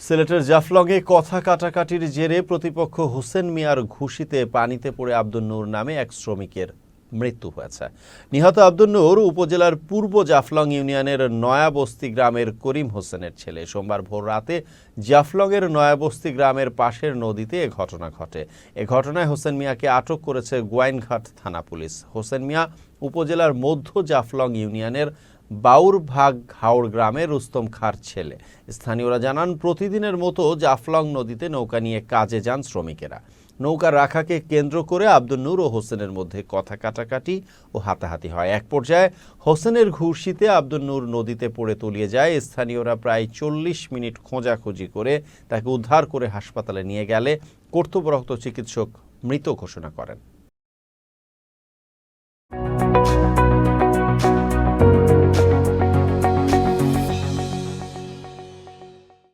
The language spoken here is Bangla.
সিলেটের জাফলংয়ে কথা কাটাকাটির জেরে প্রতিপক্ষ হোসেন মিয়ার ঘুষিতে পানিতে পড়ে আব্দুল নূর নামে এক শ্রমিকের মৃত্যু হয়েছে। নিহত আব্দুল নূর উপজেলার পূর্ব জাফলং ইউনিয়নের নয়াবস্তি গ্রামের করিম হোসেনের ছেলে। সোমবার ভোর রাতে জাফলংয়ের নয়াবস্তি গ্রামের পাশের নদীতে এ ঘটনা ঘটে। এ ঘটনায় হোসেন মিয়াকে আটক করেছে গোয়াইনঘাট থানা পুলিশ। হোসেন মিয়া উপজেলার মধ্য জাফলং ইউনিয়নের বাউরভাগ ঘাউড় গ্রামের রুস্তম খার ছেলে। স্থানীয়রা জানান, প্রতিদিনের মতো জাফলং নদীতে নৌকা নিয়ে কাজে যান শ্রমিকেরা। নৌকা রাখাকে কেন্দ্র করে আব্দুল নূর ও হোসেনের মধ্যে কথা কাটাকাটি ও হাতাহাতি হয়। এক পর্যায়ে হোসেনের ঘুষিতে আব্দুল নূর নদীতে পড়ে তলিয়ে যায়। স্থানীয়রা প্রায় চল্লিশ মিনিট খোঁজাখুঁজি করে তাকে উদ্ধার করে হাসপাতালে নিয়ে গেলে কর্তব্যরত চিকিৎসক মৃত ঘোষণা করেন।